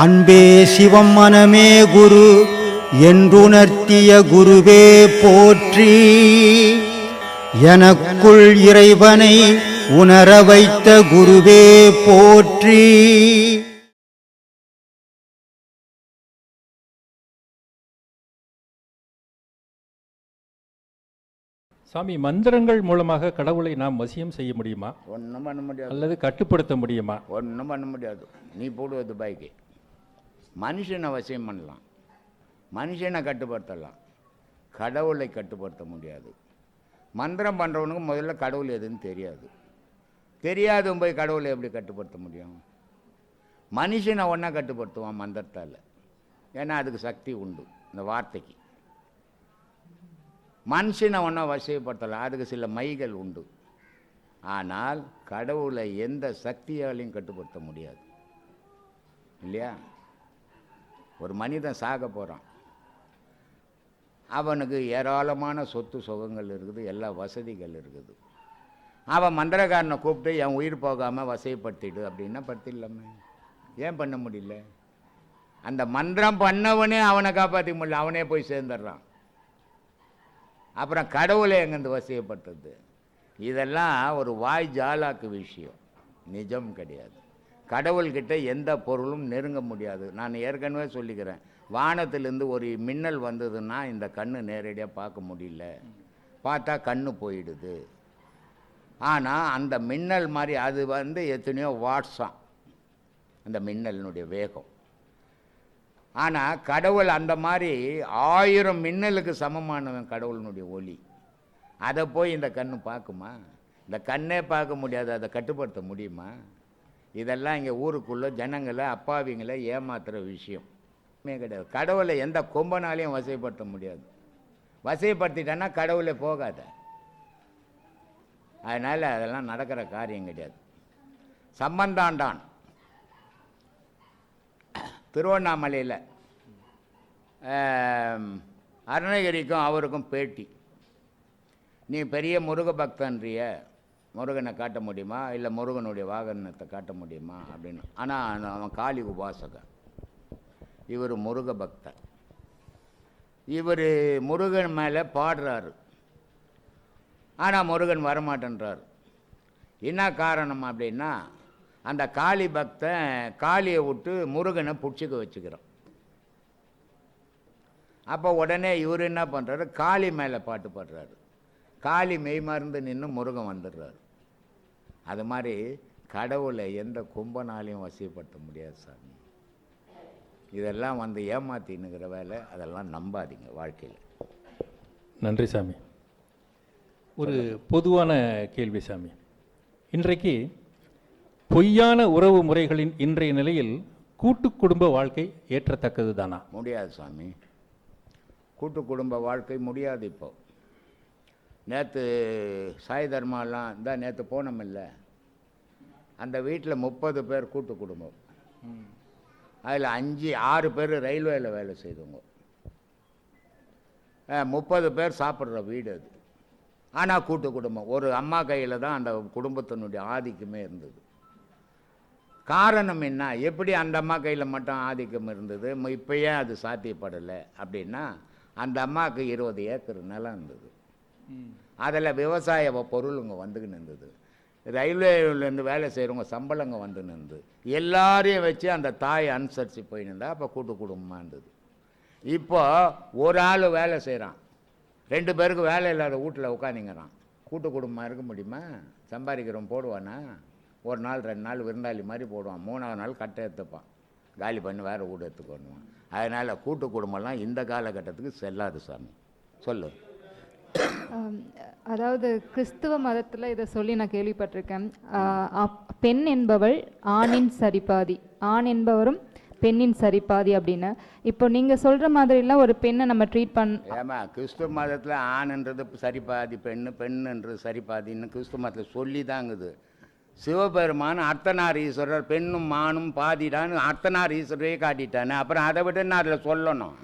அன்பே சிவம் மனமே குரு என்றுணர்த்திய குருவே போற்றி. எனக்குள் இறைவனை உணர வைத்த குருவே போற்றி. சாமி மந்திரங்கள் மூலமாக கடவுளை நாம் வசியம் செய்ய முடியுமா? ஒன்றும் பண்ண முடியாது. அல்லது கட்டுப்படுத்த முடியுமா? ஒன்றும் பண்ண முடியாது. நீ போடுவ துபாய்க்கு மனுஷனை வசியம் பண்ணலாம். மனுஷனை கட்டுப்படுத்தலாம். கடவுளை கட்டுப்படுத்த முடியாது. மந்திரம் பண்ணுறவனுக்கு முதல்ல கடவுள் எதுன்னு தெரியாது. தெரியாது போய் கடவுளை எப்படி கட்டுப்படுத்த முடியும்? மனுஷனை ஒன்றா கட்டுப்படுத்துவான் மந்திரத்தால். ஏன்னா அதுக்கு சக்தி உண்டு இந்த வார்த்தைக்கு. மனுஷனை ஒன்றா வசியப்படுத்தலாம் அதுக்கு சில மைகள் உண்டு. ஆனால் கடவுளை எந்த சக்தியாலையும் கட்டுப்படுத்த முடியாது. இல்லையா? ஒரு மனிதன் சாக போகிறான் அவனுக்கு ஏராளமான சொத்து சுகங்கள் இருக்குது எல்லா வசதிகள் இருக்குது. அவன் மந்திரக்காரனை கூப்பிட்டு என் உயிர் போகாமல் வசைப்படுத்திடு அப்படின்னா படுத்திடலாமே ஏன் பண்ண முடியல? அந்த மந்திரம் பண்ணவனே அவனை காப்பாற்ற முடியல. அவனே போய் சேர்ந்துடுறான். அப்புறம் கடவுளை எங்கேருந்து வசியப்பட்டது இதெல்லாம் ஒரு வாய் ஜாலாக்கு விஷயம். நிஜம் கிடையாது. கடவுள்கிட்ட எந்த பொருளும் நெருங்க முடியாது. நான் ஏற்கனவே சொல்லிக்கிறேன். வானத்திலேருந்து ஒரு மின்னல் வந்ததுன்னா இந்த கண்ணு நேரடியாக பார்க்க முடியல. பார்த்தா கண்ணு போயிடுது. ஆனால் அந்த மின்னல் மாதிரி அது வந்து எத்தனையோ வாட்ஸாம் அந்த மின்னலினுடைய வேகம். ஆனால் கடவுள் அந்த மாதிரி ஆயிரம் மின்னலுக்கு சமமானவன் கடவுளினுடைய ஒளி. அதை போய் இந்த கண்ணு பார்க்குமா? இந்த கண்ணே பார்க்க முடியாது. அதை கட்டுப்படுத்த முடியுமா? இதெல்லாம் இங்கே ஊருக்குள்ளே ஜனங்களை அப்பாவிங்களை ஏமாத்துகிற விஷயம். கிடையாது. கடவுளை எந்த கொம்பனாலையும் வசைப்படுத்த முடியாது. வசைப்படுத்திட்டேன்னா கடவுளே போகாத. அதனால் அதெல்லாம் நடக்கிற காரியம் கிடையாது. சம்பந்தாண்டான். திருவண்ணாமலையில் அருணகிரிக்கும் அவருக்கும் பேட்டி. நீ பெரிய முருக பக்தன்றிய முருகனை காட்ட முடியுமா? இல்லை முருகனுடைய வாகனத்தை காட்ட முடியுமா? அப்படின்னு. ஆனால் அவன் காளி உபாசகன் இவர் முருக பக்தர். இவர் முருகன் மேலே பாடுறாரு. ஆனால் முருகன் வரமாட்டேன்றார். என்ன காரணம் அப்படின்னா அந்த காளி பக்தன் காளியை விட்டு முருகனை பிடிச்சிக்க வச்சுக்கிறான். அப்போ உடனே இவர் என்ன பண்ணுறாரு காளி மேலே பாட்டு பாடுறாரு. காளி மெய் மருந்து நின்று முருகன் வந்துடுறாரு. அது மாதிரி கடவுளை எந்த கும்பனாலையும் வசியப்படுத்த முடியாது சாமி. இதெல்லாம் வந்து ஏமாத்தின்னுங்கிற வேலை அதெல்லாம் நம்பாதீங்க வாழ்க்கையில். நன்றி சாமி. ஒரு பொதுவான கேள்வி சாமி. இன்றைக்கு பொய்யான உறவு முறைகளின் இன்றைய நிலையில் கூட்டு குடும்ப வாழ்க்கை ஏற்றத்தக்கது தானா முடியாது சாமி. கூட்டு குடும்ப வாழ்க்கை முடியாது இப்போ. நேற்று சாய் தர்மாலாம் இருந்தால் நேற்று போனோமில்ல. அந்த வீட்டில் முப்பது பேர் கூட்டு குடும்பம். அதில் அஞ்சு ஆறு பேர் ரயில்வேயில் வேலை செய்தவங்க. முப்பது பேர் சாப்பிட்ற வீடு அது. ஆனால் கூட்டு குடும்பம். ஒரு அம்மா கையில் தான் அந்த குடும்பத்தினுடைய ஆதிக்கமே இருந்தது. காரணம் என்ன? எப்படி அந்த அம்மா கையில் மட்டும் ஆதிக்கம் இருந்தது? இப்போ ஏன் அது சாத்தியப்படலை? அப்படின்னா அந்த அம்மாவுக்கு இருபது ஏக்கர் நிலம் இருந்தது. அதில் விவசாய பொருளுங்க வந்துக்கின்னு இருந்தது. ரயில்வேலேருந்து வேலை செய்கிறவங்க சம்பளங்க வந்து நின்று எல்லாரையும் வச்சு அந்த தாய் அனுசரித்து போயின்னு அப்போ கூட்டு குடும்பமாக இருந்தது இப்போ ஒரு ஆள் வேலை செய்கிறான். ரெண்டு பேருக்கு வேலை இல்லாத வீட்டில் உட்காந்துங்கிறான். கூட்டு குடும்பமாக இருக்க முடியுமா? சம்பாதிக்கிறவன் போடுவானா? ஒரு நாள் ரெண்டு நாள் விருந்தாளி மாதிரி போடுவான். மூணாவது நாள் கட்டை எடுத்துப்பான். காலி பண்ணி வேறு வீடு எடுத்துக்கணுவான் அதனால் கூட்டு குடும்பம்லாம் இந்த காலகட்டத்துக்கு செல்லாது சாமி. சொல்லு. அதாவது கிறிஸ்துவ மதத்தில் இதை சொல்லி நான் கேள்விப்பட்டிருக்கேன். பெண் என்பவள் ஆணின் சரிபாதி. ஆண் என்பவரும் பெண்ணின் சரிபாதி அப்படின்னு. இப்போ நீங்கள் சொல்கிற மாதிரிலாம் ஒரு பெண்ணை நம்ம ட்ரீட் பண் ஏமா கிறிஸ்துவ மதத்தில் ஆண்ன்றது சரிபாதி பெண்ணு பெண்ணுன்றது சரிபாதின்னு கிறிஸ்துவ மதத்தில் சொல்லி தாங்குது சிவபெருமான் அர்த்தனார் ஈஸ்வரர் பெண்ணும் மானும் பாதிடான்னு அர்த்தனார் ஈஸ்வரரே காட்டிட்டானே. அப்புறம் அதை விட நான் அதில் சொல்லணும்.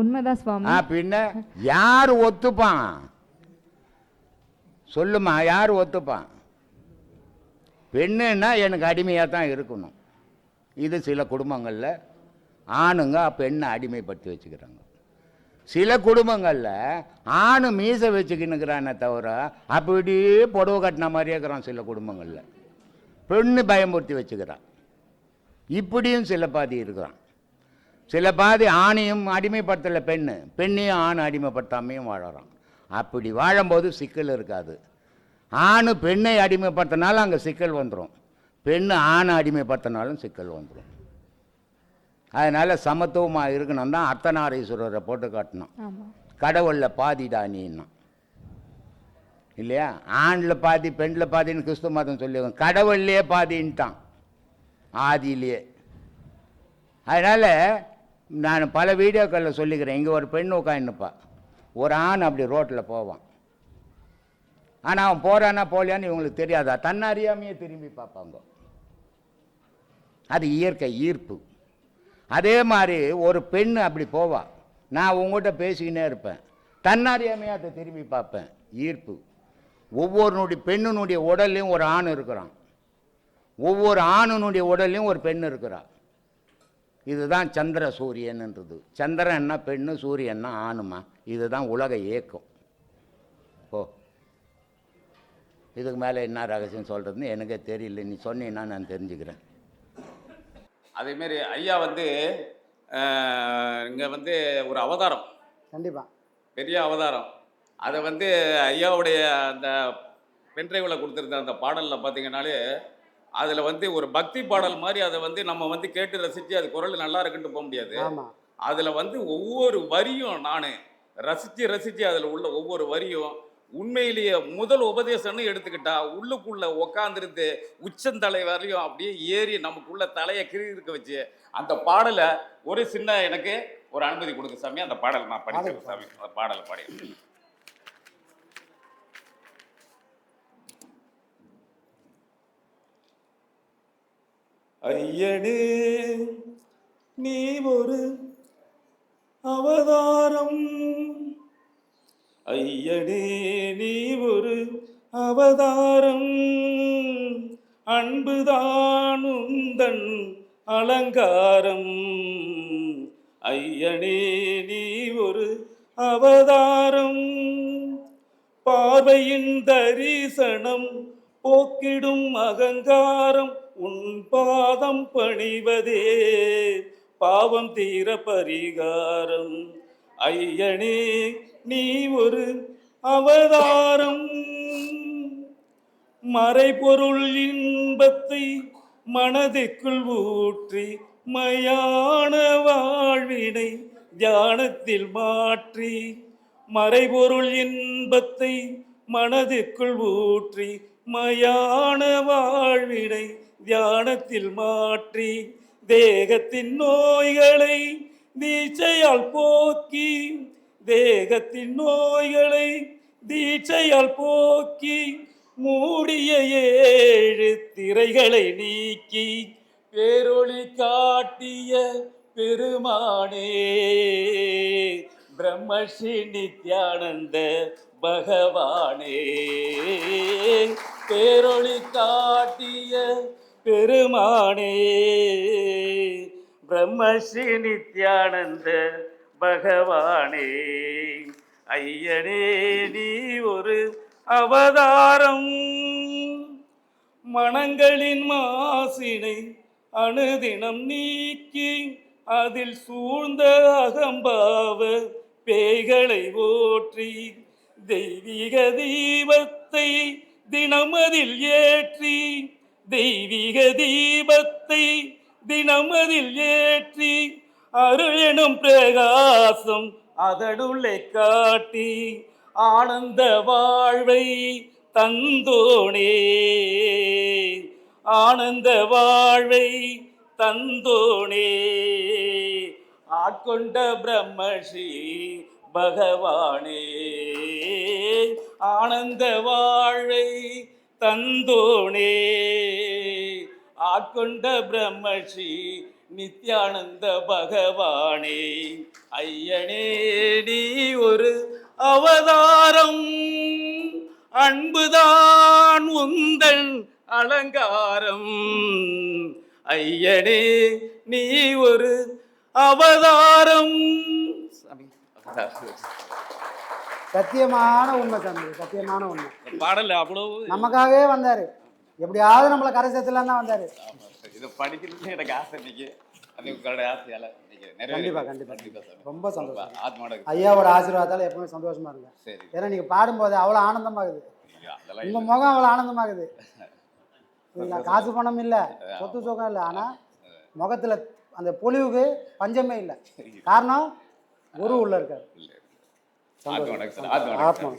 உண்மைதான் சுவாமி. பின்ன யார் ஒத்துப்பான்? சொல்லுமா யார் ஒத்துப்பான் பெண்ணுன்னா எனக்கு அடிமையாக தான் இருக்கணும். இது சில குடும்பங்களில் ஆணுங்க பெண்ணை அடிமைப்படுத்தி வச்சுக்கிறாங்க. சில குடும்பங்களில் ஆணு மீசை வச்சுக்கின்னுக்கிறானே தவிர அப்படியே புடவை கட்டின மாதிரியே இருக்கிறான் சில குடும்பங்களில். பெண்ணு பயமுறுத்தி வச்சுக்கிறான் இப்படியும் சில பாதி இருக்கிறான். சில பாதி ஆணையும் அடிமைப்படுத்தலை பெண்ணு. பெண்ணையும் ஆண் அடிமைப்படுத்தாமையும் வாழறான். அப்படி வாழும்போது சிக்கல் இருக்காது. ஆண் பெண்ணை அடிமைப்படுத்தினாலும் அங்கே சிக்கல் வந்துடும் பெண்ணு ஆணை அடிமைப்படுத்தினாலும் சிக்கல் வந்துடும் அதனால் சமத்துவமாக இருக்கணும் தான் அர்த்தநாரீஸ்வரரை போட்டு காட்டணும். கடவுளில் பாதிடா நீன்னா இல்லையா? ஆணில் பாதி பெண்ணில் பாதின்னு கிறிஸ்துவ மதம் சொல்லி கடவுள்லேயே பாதின்ட்டான். ஆதியிலேயே. அதனால் நான் பல வீடியோக்களில் சொல்லிக்கிறேன். இங்கே ஒரு பெண் உட்காந்துப்பா ஒரு ஆண் அப்படி ரோட்டில் போவான். ஆனால் அவன் போகிறானா போகலையான்னு இவங்களுக்கு தெரியாதா? தன்னறியாமையே திரும்பி பார்ப்பாங்க. அது இயற்கை ஈர்ப்பு. அதே மாதிரி ஒரு பெண் அப்படி போவா. நான் உங்கள்கிட்ட பேசிக்கினே இருப்பேன். தன்னறியாமையாக அதை திரும்பி பார்ப்பேன். ஈர்ப்பு. ஒவ்வொருனுடைய பெண்ணினுடைய உடல்லையும் ஒரு ஆண் இருக்கிறான். ஒவ்வொரு ஆணுனுடைய உடல்லையும் ஒரு பெண் இருக்கிறான் இதுதான் சந்திர சூரியன்ன்றது சந்திரன்னா பெண்ணு சூரியன்னா ஆணுமா? இதுதான் உலக இயக்கம். ஓ. இதுக்கு மேலே என்ன ரகசியம் சொல்கிறதுன்னு எனக்கே தெரியல. நீ சொன்னீங்கன்னா நான் தெரிஞ்சுக்கிறேன். அதேமாரி ஐயா வந்து இங்கே வந்து ஒரு அவதாரம். கண்டிப்பா. பெரிய அவதாரம். அதை வந்து ஐயாவுடைய அந்த பென்ட்ரைவில் கொடுத்துருந்த அந்த பாடலில் பார்த்தீங்கன்னாலே அதில் வந்து ஒரு பக்தி பாடல் மாதிரி அதை வந்து நம்ம வந்து கேட்டு ரசித்து அது குரல் நல்லா இருக்குன்ட்டு போக முடியாது. அதில் வந்து ஒவ்வொரு வரியும் நான் ரசித்து ரசித்து அதில் உள்ள ஒவ்வொரு வரியும் உண்மையிலேயே முதல் உபதேசம்னு எடுத்துக்கிட்டா உள்ளுக்குள்ள உக்காந்துருந்து உச்சந்தலை வரையும் அப்படியே ஏறி நமக்குள்ள தலையை கிறுக்க வச்சு அந்த பாடலை ஒரு சின்ன எனக்கு ஒரு அனுமதி கொடுங்க சாமி. அந்த பாடல் நான் படிக்கிறேன் சாமி. அந்த பாடலை பாடி. ஐயனே நீ ஒரு அவதாரம். ஐயனே நீ ஒரு அவதாரம். அன்புதான் உந்தன் அலங்காரம். ஐயனே நீ ஒரு அவதாரம். பார்வையின் தரிசனம் போக்கிடும் அகங்காரம் உன் பாதம் பணிவதே. பாவம் தீர பரிகாரம். ஐயனே நீ ஒரு அவதாரம். மறைபொருள் இன்பத்தை மனதிற்குள் ஊற்றி மயான வாழ்வினை தியானத்தில் மாற்றி மறைபொருள் இன்பத்தை மனதிற்குள் ஊற்றி மயான வாழ்வினை தியானத்தில் மாற்றி தேகத்தின் நோய்களை தீட்சையால் போக்கி தேகத்தின் நோய்களை தீட்சையால் போக்கி மூடிய ஏழு திரைகளை நீக்கி பேரொளி காட்டிய பெருமானே பிரம்மஸ்ரீ நித்யானந்த பகவானே. பேரொளி காட்டிய பெருமானே பிரம்மஸ்ரீ நித்யானந்த பகவானே ஐயனே நீ ஒரு அவதாரம். மனங்களின் மாசினை அணுதினம் நீக்கி அதில் சூழ்ந்த அகம்பாவ பேய்களை ஓற்றி தெய்வீக தீபத்தை தினமதில் ஏற்றி தெய்வீக தீபத்தை தினமதில் ஏற்றி அருள் எனும் பிரகாசம் அதடுள்ளே காட்டி ஆனந்த வாழ்வை தந்தோனே. ஆனந்த வாழ்வை தந்தோனே. ஆட்கொண்ட பிரம்மஸ்ரீ பகவானே. ஆனந்த வாழ்வை தந்தோனே. ஆட்கொண்ட பிரம்மஸ்ரீ நித்யானந்த பகவானே. ஐயனே நீ ஒரு அவதாரம். அன்புதான் உந்தன் அலங்காரம். ஐயனே நீ ஒரு அவதாரம். சாமி, சத்தியமான உண்மை சாமி சத்தியமான உண்மை. பாடல் அவ்வளவு நமக்காகவே வந்தாரு. எப்படியாவது நம்மளை கரை சேர்த்துலாம் தான் வந்தாரு. இதை படிக்கிறது எனக்கு ஆசை இன்னைக்கு. அது உங்களுடைய ஆசையால கண்டிப்பா, கண்டிப்பா. ரொம்ப சந்தோஷம். ஆத்மாவோட ஐயாவோட ஆசீர்வாதத்தால எப்பவுமே சந்தோஷமா இருங்க. ஏன்னா நீங்க பாடும்போது அவ்வளோ ஆனந்தமாகுது. உங்க. முகம் அவ்வளோ ஆனந்தமாகுது. காசு பணம் இல்லை சொத்து சுகம் இல்லை. ஆனா முகத்துல அந்த பொலிவுக்கு பஞ்சமே இல்லை. காரணம் குரு உள்ள இருக்காரு. ஆத்மாவோட ஆத்மாவோட ஆத்மா